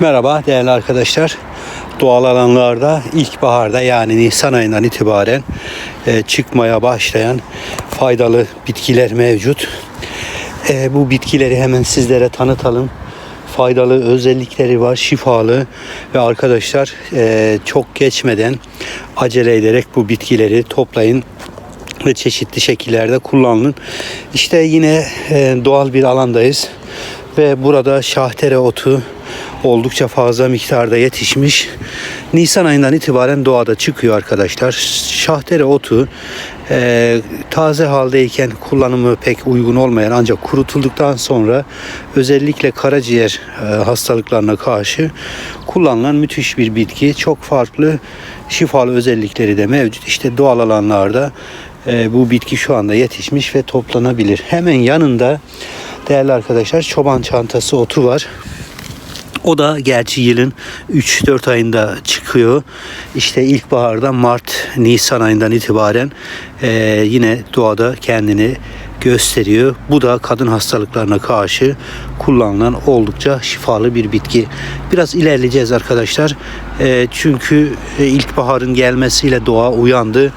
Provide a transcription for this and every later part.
Merhaba değerli arkadaşlar. Doğal alanlarda ilkbaharda yani Nisan ayından itibaren e, çıkmaya başlayan faydalı bitkiler mevcut. E, bu bitkileri hemen sizlere tanıtalım. Faydalı özellikleri var, şifalı ve arkadaşlar e, çok geçmeden acele ederek bu bitkileri toplayın ve çeşitli şekillerde kullanılın. İşte yine e, doğal bir alandayız ve burada şahtere otu oldukça fazla miktarda yetişmiş. Nisan ayından itibaren doğada çıkıyor arkadaşlar. Şahtere otu e, taze haldeyken kullanımı pek uygun olmayan ancak kurutulduktan sonra özellikle karaciğer e, hastalıklarına karşı kullanılan müthiş bir bitki. Çok farklı şifalı özellikleri de mevcut. İşte doğal alanlarda e, bu bitki şu anda yetişmiş ve toplanabilir. Hemen yanında değerli arkadaşlar çoban çantası otu var. O da gerçi yılın 3-4 ayında çıkıyor. İşte ilkbaharda Mart, Nisan ayından itibaren e, yine doğada kendini gösteriyor. Bu da kadın hastalıklarına karşı kullanılan oldukça şifalı bir bitki. Biraz ilerleyeceğiz arkadaşlar. E, çünkü e, ilkbaharın gelmesiyle doğa uyandı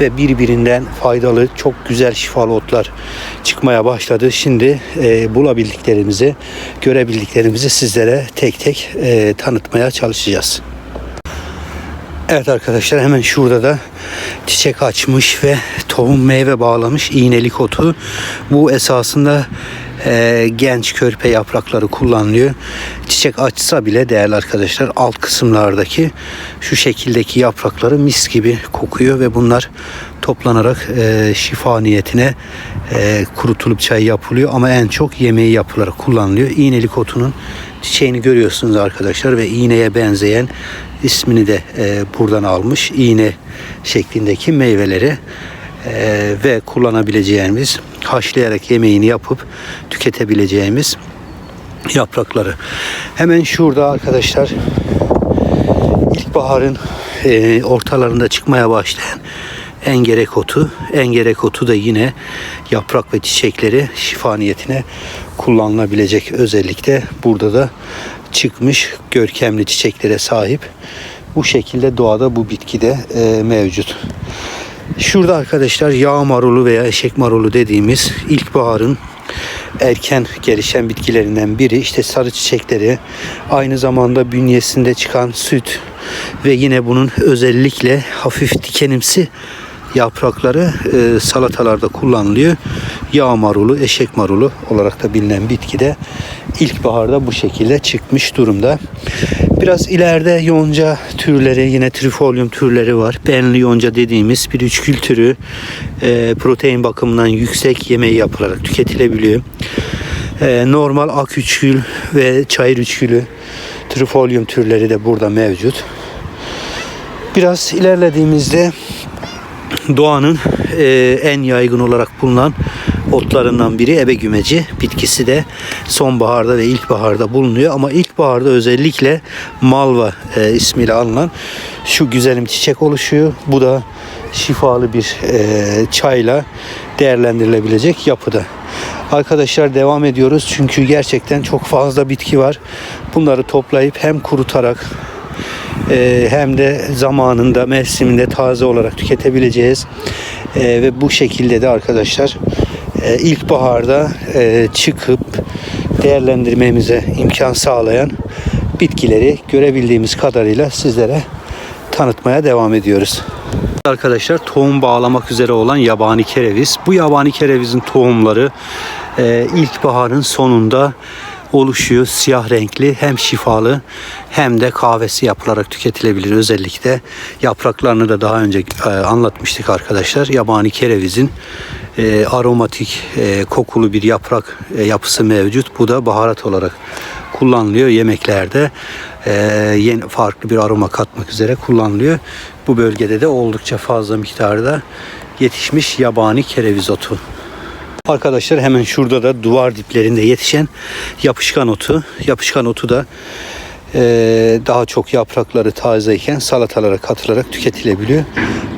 ve birbirinden faydalı çok güzel şifalı otlar çıkmaya başladı. Şimdi e, bulabildiklerimizi, görebildiklerimizi sizlere tek tek e, tanıtmaya çalışacağız. Evet arkadaşlar hemen şurada da çiçek açmış ve tohum meyve bağlamış iğnelik otu. Bu esasında e, genç körpe yaprakları kullanılıyor. Çiçek açsa bile değerli arkadaşlar alt kısımlardaki şu şekildeki yaprakları mis gibi kokuyor ve bunlar toplanarak e, şifa niyetine e, kurutulup çay yapılıyor ama en çok yemeği yapılarak kullanılıyor. İğnelik otunun çiçeğini görüyorsunuz arkadaşlar ve iğneye benzeyen ismini de e, buradan almış. İğne şeklindeki meyveleri e, ve kullanabileceğimiz haşlayarak yemeğini yapıp tüketebileceğimiz yaprakları. Hemen şurada arkadaşlar ilkbaharın e, ortalarında çıkmaya başlayan engerek otu. Engerek otu da yine yaprak ve çiçekleri şifa niyetine kullanılabilecek özellikle burada da çıkmış görkemli çiçeklere sahip. Bu şekilde doğada bu bitki de e, mevcut. Şurada arkadaşlar yağ marulu veya eşek marulu dediğimiz ilkbaharın erken gelişen bitkilerinden biri. İşte sarı çiçekleri, aynı zamanda bünyesinde çıkan süt ve yine bunun özellikle hafif dikenimsi yaprakları e, salatalarda kullanılıyor. Yağ marulu, eşek marulu olarak da bilinen bitki de ilkbaharda bu şekilde çıkmış durumda. Biraz ileride yonca türleri, yine trifolium türleri var. Benli yonca dediğimiz bir üçkül türü e, protein bakımından yüksek yemeği yapılarak tüketilebiliyor. E, normal ak üçkül ve çayır üçkülü trifolium türleri de burada mevcut. Biraz ilerlediğimizde doğanın e, en yaygın olarak bulunan otlarından biri ebegümeci bitkisi de sonbaharda ve ilkbaharda bulunuyor ama ilkbaharda özellikle malva e, ismiyle alınan şu güzelim çiçek oluşuyor. Bu da şifalı bir e, çayla değerlendirilebilecek yapıda. Arkadaşlar devam ediyoruz çünkü gerçekten çok fazla bitki var. Bunları toplayıp hem kurutarak e, hem de zamanında mevsiminde taze olarak tüketebileceğiz. E, ve bu şekilde de arkadaşlar e, ilkbaharda e, çıkıp değerlendirmemize imkan sağlayan bitkileri görebildiğimiz kadarıyla sizlere tanıtmaya devam ediyoruz. Arkadaşlar tohum bağlamak üzere olan yabani kereviz. Bu yabani kerevizin tohumları e, ilkbaharın sonunda oluşuyor. Siyah renkli hem şifalı hem de kahvesi yapılarak tüketilebilir. Özellikle yapraklarını da daha önce e, anlatmıştık arkadaşlar. Yabani kerevizin e, aromatik e, kokulu bir yaprak e, yapısı mevcut. Bu da baharat olarak kullanılıyor yemeklerde. E, yeni farklı bir aroma katmak üzere kullanılıyor. Bu bölgede de oldukça fazla miktarda yetişmiş yabani kereviz otu. Arkadaşlar hemen şurada da duvar diplerinde yetişen yapışkan otu. Yapışkan otu da daha çok yaprakları tazeyken salatalara katılarak tüketilebiliyor.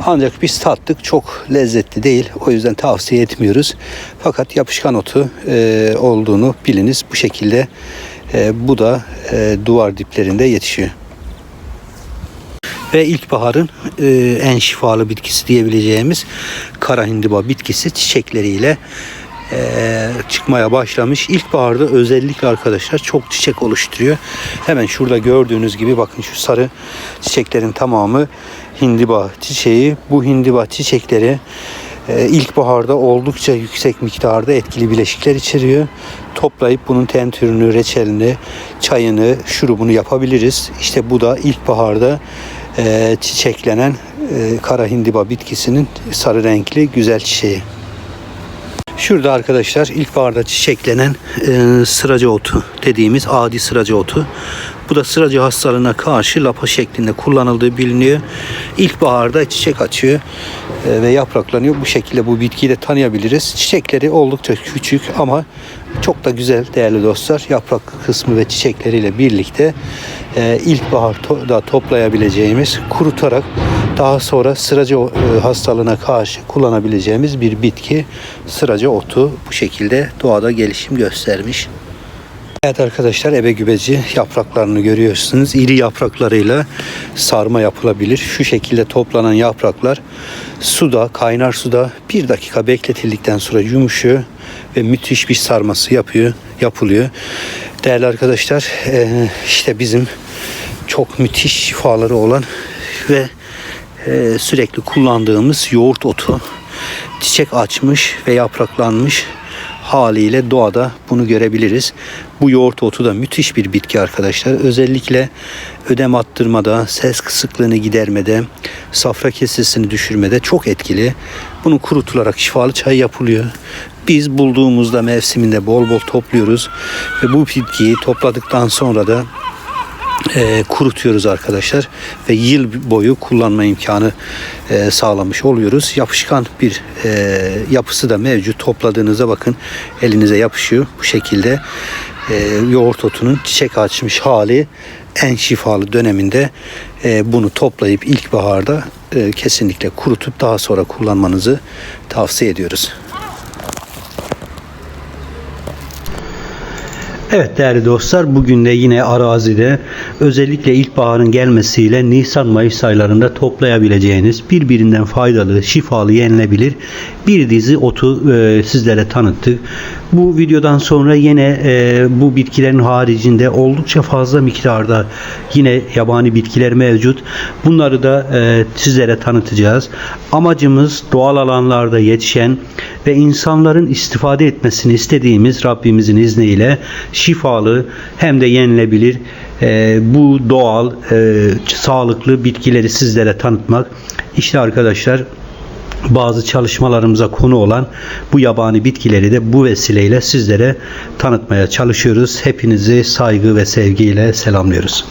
Ancak biz tattık çok lezzetli değil. O yüzden tavsiye etmiyoruz. Fakat yapışkan otu e, olduğunu biliniz. Bu şekilde E, bu da e, duvar diplerinde yetişiyor. Ve ilkbaharın e, en şifalı bitkisi diyebileceğimiz kara hindiba bitkisi çiçekleriyle e, çıkmaya başlamış. İlkbaharda özellikle arkadaşlar çok çiçek oluşturuyor. Hemen şurada gördüğünüz gibi bakın şu sarı çiçeklerin tamamı hindiba çiçeği. Bu hindiba çiçekleri e, ilkbaharda oldukça yüksek miktarda etkili bileşikler içeriyor. Toplayıp bunun tentürünü, reçelini, çayını, şurubunu yapabiliriz. İşte bu da ilkbaharda e, çiçeklenen e, kara hindiba bitkisinin sarı renkli güzel çiçeği. Şurada arkadaşlar ilkbaharda çiçeklenen e, sıracı otu dediğimiz adi sıracı otu. Bu da sıracı hastalığına karşı lapa şeklinde kullanıldığı biliniyor. İlkbaharda çiçek açıyor e, ve yapraklanıyor. Bu şekilde bu bitkiyi de tanıyabiliriz. Çiçekleri oldukça küçük ama çok da güzel değerli dostlar. Yaprak kısmı ve çiçekleriyle birlikte e, ilkbaharda toplayabileceğimiz, kurutarak daha sonra sıracı e, hastalığına karşı kullanabileceğimiz bir bitki sıracı otu bu şekilde doğada gelişim göstermiş. Evet arkadaşlar ebe gübeci yapraklarını görüyorsunuz. İri yapraklarıyla sarma yapılabilir. Şu şekilde toplanan yapraklar suda, kaynar suda bir dakika bekletildikten sonra yumuşuyor ve müthiş bir sarması yapıyor, yapılıyor. Değerli arkadaşlar eee, işte bizim çok müthiş şifaları olan ve eee, sürekli kullandığımız yoğurt otu çiçek açmış ve yapraklanmış haliyle doğada bunu görebiliriz. Bu yoğurt otu da müthiş bir bitki arkadaşlar. Özellikle ödem attırmada, ses kısıklığını gidermede, safra kesesini düşürmede çok etkili. Bunun kurutularak şifalı çay yapılıyor. Biz bulduğumuzda mevsiminde bol bol topluyoruz ve bu bitkiyi topladıktan sonra da e, kurutuyoruz arkadaşlar ve yıl boyu kullanma imkanı e, sağlamış oluyoruz. Yapışkan bir e, yapısı da mevcut. Topladığınızda bakın elinize yapışıyor bu şekilde. E, yoğurt otunun çiçek açmış hali en şifalı döneminde e, bunu toplayıp ilkbaharda e, kesinlikle kurutup daha sonra kullanmanızı tavsiye ediyoruz. Evet değerli dostlar bugün de yine arazide özellikle ilkbaharın gelmesiyle Nisan-Mayıs aylarında toplayabileceğiniz birbirinden faydalı, şifalı, yenilebilir bir dizi otu e, sizlere tanıttık. Bu videodan sonra yine e, bu bitkilerin haricinde oldukça fazla miktarda yine yabani bitkiler mevcut. Bunları da e, sizlere tanıtacağız. Amacımız doğal alanlarda yetişen ve insanların istifade etmesini istediğimiz Rabbimizin izniyle şifalı hem de yenilebilir e, bu doğal e, sağlıklı bitkileri sizlere tanıtmak. İşte arkadaşlar bazı çalışmalarımıza konu olan bu yabani bitkileri de bu vesileyle sizlere tanıtmaya çalışıyoruz. Hepinizi saygı ve sevgiyle selamlıyoruz.